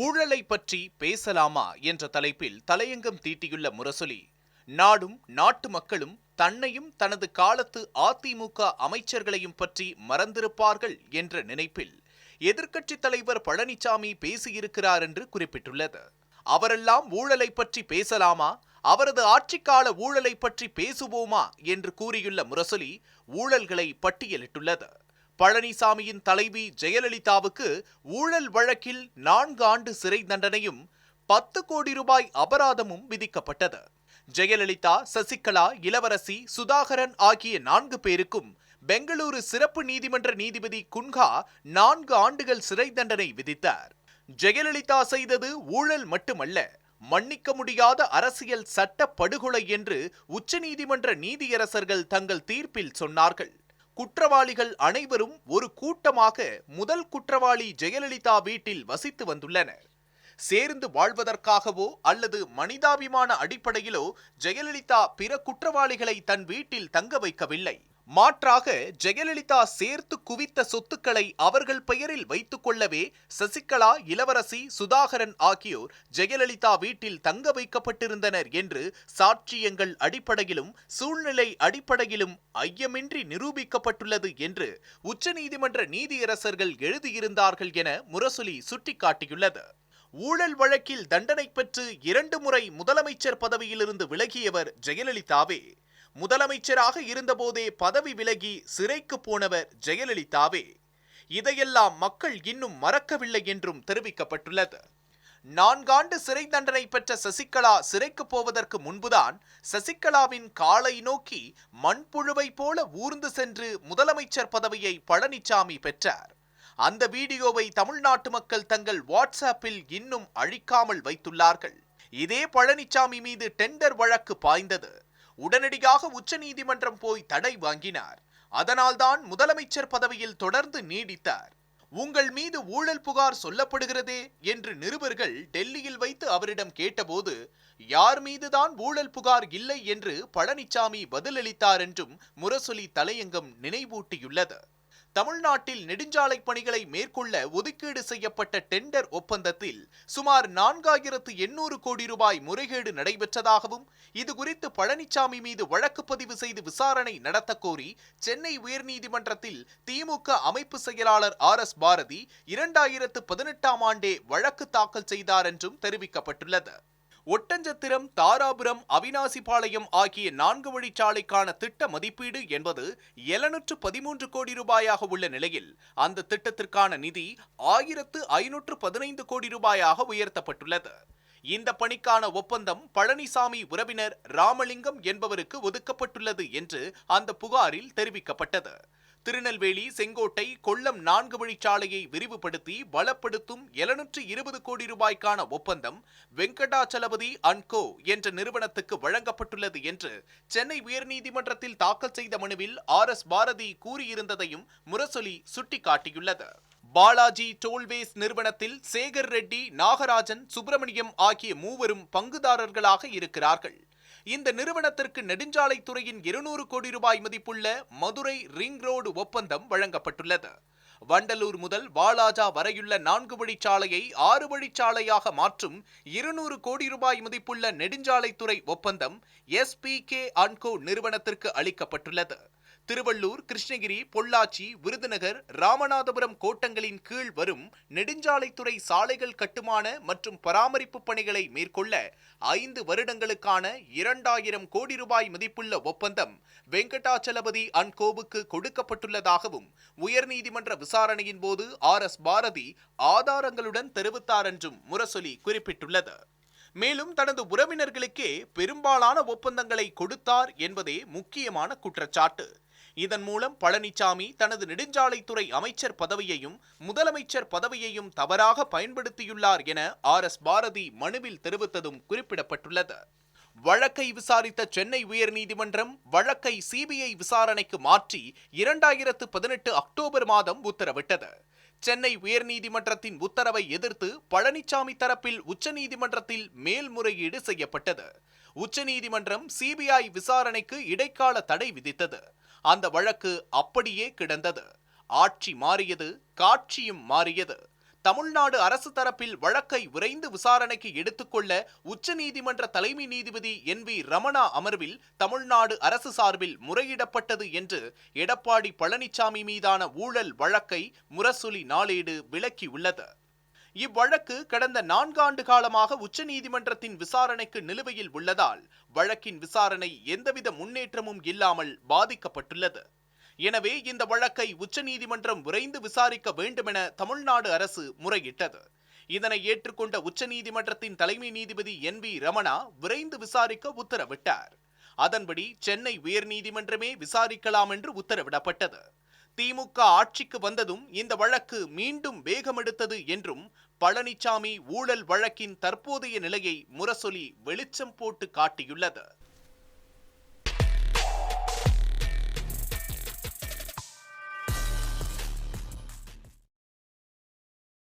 ஊழலை பற்றி பேசலாமா என்ற தலைப்பில் தலையங்கம் தீட்டியுள்ள முரசொலி. நாடும் நாட்டு மக்களும் தன்னையும் தனது காலத்து அதிமுக அமைச்சர்களையும் பற்றி மறந்திருப்பார்கள் என்ற நினைப்பில் எதிர்க்கட்சித் தலைவர் பழனிசாமி பேசியிருக்கிறார் என்று குறிப்பிட்டுள்ளது. அவரெல்லாம் ஊழலை பற்றி பேசலாமா? அவரது ஆட்சிக்கால ஊழலை பற்றி பேசுவோமா? என்று கூறியுள்ள முரசொலி ஊழல்களை பட்டியலிட்டுள்ளது. பழனிசாமியின் தலைவி ஜெயலலிதாவுக்கு ஊழல் வழக்கில் நான்கு ஆண்டு சிறை தண்டனையும் பத்து கோடி ரூபாய் அபராதமும் விதிக்கப்பட்டது. ஜெயலலிதா சசிகலா இளவரசி சுதாகரன் ஆகிய நான்கு பேருக்கும் பெங்களூரு சிறப்பு நீதிமன்ற நீதிபதி குன்ஹா நான்கு ஆண்டுகள் சிறை தண்டனை விதித்தார். ஜெயலலிதா செய்தது ஊழல் மட்டுமல்ல மன்னிக்க முடியாத அரசியல் சட்ட படுகொலை என்று உச்சநீதிமன்ற நீதியரசர்கள் தங்கள் தீர்ப்பில் சொன்னார்கள். குற்றவாளிகள் அனைவரும் ஒரு கூட்டமாக முதல் குற்றவாளி ஜெயலலிதா வீட்டில் வசித்து வந்துள்ளனர். சேர்ந்து வாழ்வதற்காகவோ அல்லது மனிதாபிமான அடிப்படையிலோ ஜெயலலிதா பிற குற்றவாளிகளை தன் வீட்டில் தங்க வைக்கவில்லை. மாற்றாக ஜெயலலிதா சேர்த்து குவித்த சொத்துக்களை அவர்கள் பெயரில் வைத்துக் கொள்ளவே சசிகலா இளவரசி சுதாகரன் ஆகியோர் ஜெயலலிதா வீட்டில் தங்க வைக்கப்பட்டிருந்தனர் என்று சாட்சியங்கள் அடிப்படையிலும் சூழ்நிலை அடிப்படையிலும் ஐயமின்றி நிரூபிக்கப்பட்டுள்ளது என்று உச்சநீதிமன்ற நீதியரசர்கள் எழுதியிருந்தார்கள் என முரசொலி சுட்டிக்காட்டியுள்ளது. ஊழல் வழக்கில் தண்டனை பெற்று இரண்டு முறை முதலமைச்சர் பதவியிலிருந்து விலகியவர் ஜெயலலிதாவே. முதலமைச்சராக இருந்தபோதே பதவி விலகி சிறைக்கு போனவர் ஜெயலலிதாவே. இதையெல்லாம் மக்கள் இன்னும் மறக்கவில்லை என்றும் தெரிவிக்கப்பட்டுள்ளது. நான்காண்டு சிறை தண்டனை பெற்ற சசிகலா சிறைக்கு போவதற்கு முன்புதான் சசிகலாவின் காலை நோக்கி மண்புழுவை போல ஊர்ந்து சென்று முதலமைச்சர் பதவியை பழனிசாமி பெற்றார். அந்த வீடியோவை தமிழ்நாட்டு மக்கள் தங்கள் வாட்ஸ்அப்பில் இன்னும் அழிக்காமல் வைத்துள்ளார்கள். இதே பழனிசாமி மீது டெண்டர் வழக்கு பாய்ந்தது. உடனடியாக உச்சநீதிமன்றம் போய் தடை வாங்கினார். அதனால்தான் முதலமைச்சர் பதவியில் தொடர்ந்து நீடித்தார். உங்கள் மீது ஊழல் புகார் சொல்லப்படுகிறதே? என்று நிருபர்கள் டெல்லியில் வைத்து அவரிடம் கேட்டபோது யார் மீதுதான் ஊழல் புகார் இல்லை என்று பழனிசாமி பதிலளித்தார் என்றும் முரசொலி தலையங்கம் நினைவூட்டியுள்ளது. தமிழ்நாட்டில் நெடுஞ்சாலை பணிகளை மேற்கொள்ள ஒதுக்கீடு செய்யப்பட்ட டெண்டர் ஒப்பந்தத்தில் சுமார் நான்காயிரத்து எண்ணூறு கோடி ரூபாய் முறைகேடு நடைபெற்றதாகவும் இதுகுறித்து பழனிசாமி மீது வழக்கு பதிவு செய்து விசாரணை நடத்த கோரி சென்னை உயர்நீதிமன்றத்தில் திமுக அமைப்பு செயலாளர் ஆர் எஸ் பாரதி இரண்டாயிரத்து பதினெட்டாம் ஆண்டே வழக்கு தாக்கல் செய்தார் என்றும் தெரிவிக்கப்பட்டுள்ளது. ஒட்டஞ்சத்திரம் தாராபுரம் அவினாசிபாளையம் ஆகிய நான்கு வழிச்சாலைக்கான திட்ட மதிப்பீடு என்பது எழுநூற்று பதிமூன்று கோடி ரூபாயாக உள்ள நிலையில் அந்த திட்டத்திற்கான நிதி ஆயிரத்து ஐநூற்று பதினைந்து கோடி ரூபாயாக உயர்த்தப்பட்டுள்ளது. இந்த பணிக்கான ஒப்பந்தம் பழனிசாமி உறவினர் ராமலிங்கம் என்பவருக்கு ஒதுக்கப்பட்டுள்ளது என்று அந்த புகாரில் தெரிவிக்கப்பட்டது. திருநெல்வேலி செங்கோட்டை கொல்லம் நான்கு வழிச்சாலையை விரிவுபடுத்தி பலப்படுத்தும் எழுநூற்று இருபது கோடி ரூபாய்க்கான ஒப்பந்தம் வெங்கடாச்சலபதி அன்கோ என்ற நிறுவனத்துக்கு வழங்கப்பட்டுள்ளது என்று சென்னை உயர்நீதிமன்றத்தில் தாக்கல் செய்த மனுவில் ஆர் எஸ் பாரதி கூறியிருந்ததையும் முரசொலி சுட்டிக்காட்டியுள்ளது. பாலாஜி டோல்வேஸ் நிறுவனத்தில் சேகர் ரெட்டி நாகராஜன் சுப்பிரமணியம் ஆகிய மூவரும் பங்குதாரர்களாக இருக்கிறார்கள். இந்த நிறுவனத்திற்கு நெடுஞ்சாலைத்துறையின் இருநூறு கோடி ரூபாய் மதிப்புள்ள மதுரை ரிங் ரோடு ஒப்பந்தம் வழங்கப்பட்டுள்ளது. வண்டலூர் முதல் வாலாஜா வரையுள்ள நான்கு வழிச்சாலையை ஆறு வழிச்சாலையாக மாற்றும் இருநூறு கோடி ரூபாய் மதிப்புள்ள நெடுஞ்சாலைத்துறை ஒப்பந்தம் எஸ்பி கே அன்கோ நிறுவனத்திற்கு அளிக்கப்பட்டுள்ளது. திருவள்ளூர் கிருஷ்ணகிரி பொள்ளாச்சி விருதுநகர் ராமநாதபுரம் கோட்டங்களின் கீழ் வரும் நெடுஞ்சாலைத்துறை சாலைகள் கட்டுமான மற்றும் பராமரிப்பு பணிகளை மேற்கொள்ள ஐந்து வருடங்களுக்கான இரண்டாயிரம் கோடி ரூபாய் மதிப்புள்ள ஒப்பந்தம் வெங்கடாச்சலபதி அன்கோவுக்கு கொடுக்கப்பட்டுள்ளதாகவும் உயர்நீதிமன்ற விசாரணையின் போது ஆர். எஸ். பாரதி ஆதாரங்களுடன் தெரிவித்தார் என்றும் முரசொலி குறிப்பிட்டுள்ளது. மேலும் தனது உறவினர்களுக்கே பெரும்பாலான ஒப்பந்தங்களை கொடுத்தார் என்பதே முக்கியமான குற்றச்சாட்டு. இதன் மூலம் பழனிசாமி தனது நெடுஞ்சாலைத்துறை அமைச்சர் பதவியையும் முதலமைச்சர் பதவியையும் தவறாக பயன்படுத்தியுள்ளார் என ஆர் எஸ் பாரதி மனுவில் தெரிவித்ததும் குறிப்பிடப்பட்டுள்ளது. வழக்கை விசாரித்த சென்னை உயர்நீதிமன்றம் வழக்கை சிபிஐ விசாரணைக்கு மாற்றி இரண்டாயிரத்து பதினெட்டு அக்டோபர் மாதம் உத்தரவிட்டது. சென்னை உயர்நீதிமன்றத்தின் உத்தரவை எதிர்த்து பழனிசாமி தரப்பில் உச்சநீதிமன்றத்தில் மேல்முறையீடு செய்யப்பட்டது. உச்சநீதிமன்றம் சிபிஐ விசாரணைக்கு இடைக்கால தடை விதித்தது. அந்த வழக்கு அப்படியே கிடந்தது. ஆட்சி மாறியது காட்சியும் மாறியது. தமிழ்நாடு அரசு தரப்பில் வழக்கை விரைந்து விசாரணைக்கு எடுத்துக்கொள்ள உச்சநீதிமன்ற தலைமை நீதிபதி என் வி ரமணா அமர்வில் தமிழ்நாடு அரசு சார்பில் முறையிடப்பட்டது என்று எடப்பாடி பழனிசாமி மீதான ஊழல் வழக்கை முரசொலி நாளேடு விளக்கியுள்ளது. இவ்வழக்கு கடந்த நான்காண்டு காலமாக உச்சநீதிமன்றத்தின் விசாரணைக்கு நிலுவையில் உள்ளதால் வழக்கின் விசாரணை எந்தவித முன்னேற்றமும் இல்லாமல் பாதிக்கப்பட்டுள்ளது. எனவே இந்த வழக்கை உச்சநீதிமன்றம் விரைந்து விசாரிக்க வேண்டுமென தமிழ்நாடு அரசு முறையிட்டது. இதனை ஏற்றுக்கொண்ட உச்சநீதிமன்றத்தின் தலைமை நீதிபதி என் வி ரமணா விரைந்து விசாரிக்க உத்தரவிட்டார். அதன்படி சென்னை உயர்நீதிமன்றமே விசாரிக்கலாம் என்று உத்தரவிடப்பட்டது. திமுக ஆட்சிக்கு வந்ததும் இந்த வழக்கு மீண்டும் வேகமெடுத்தது என்றும் பழனிசாமி ஊழல் வழக்கின் தற்போதைய நிலையை முரசொலி வெளிச்சம் போட்டு காட்டியுள்ளது.